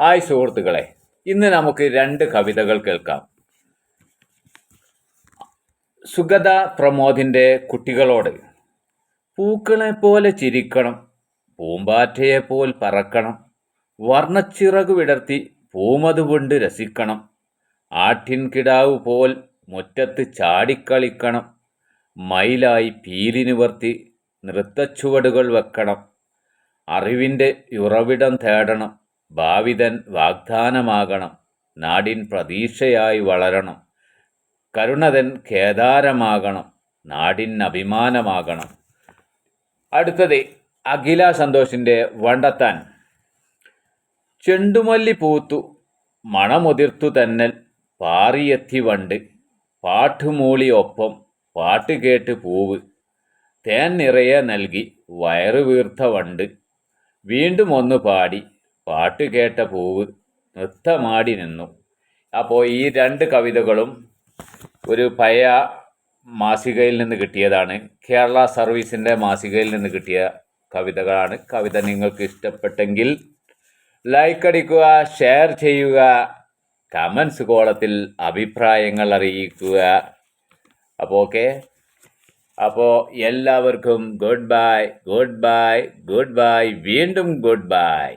Hi സുഹൃത്തുക്കളെ ഇന്ന് നമുക്ക് രണ്ട് കവിതകൾ കേൾക്കാം. സുഗത പ്രമോദിന്റെ കുട്ടികളോട് പൂക്കളെ പോലെ ചിരിക്കണം പൂമ്പാറ്റയെ പോൽ പറക്കണം വർണച്ചിറകു വിടർത്തി പൂമതുകൊണ്ട് രസിക്കണം ആട്ടിൻ കിടാവ് പോൽ മുറ്റത്ത് ചാടിക്കളിക്കണം മയിലായി പീലി നിവർത്തി നൃത്തച്ചുവടുകൾ വെക്കണം അറിവിന്റെ ഉറവിടം തേടണം ഭാവിതൻ വാഗ്ദാനമാകണം. നാടിൻ പ്രതീക്ഷയായി വളരണം. കരുണതൻ കേദാരമാകണം നാടിൻ അഭിമാനമാകണം. അടുത്തത് അഖില സന്തോഷിന്റെ വണ്ടത്താൻ. ചെണ്ടുമല്ലി പൂത്തു മണമുതിർത്തു തന്നൽ പാറിയെത്തി വണ്ട്. പാട്ടുമൂളി ഒപ്പം പാട്ട് കേട്ട് പൂവ്. തേൻ നിറയെ നൽകി വയറുവീർത്ത വണ്ട്. വീണ്ടും ഒന്ന് പാടി പാട്ട് കേട്ട പൂവ് നൃത്തമാടി നിന്നു. അപ്പോൾ ഈ രണ്ട് കവിതകളും ഒരു പഴയ മാസികയിൽ നിന്ന് കിട്ടിയതാണ്. കേരള സർവീസിന്റെ മാസികയിൽ നിന്ന് കിട്ടിയ കവിതകളാണ്. കവിത നിങ്ങൾക്ക് ഇഷ്ടപ്പെട്ടെങ്കിൽ ലൈക്ക് അടിക്കുക ഷെയർ ചെയ്യുക കമൻസ് കോളത്തിൽ അഭിപ്രായങ്ങൾ അറിയിക്കുക. അപ്പോൾ ഓക്കെ അപ്പോൾ എല്ലാവർക്കും good bye good bye good bye വീണ്ടും ഗുഡ് ബൈ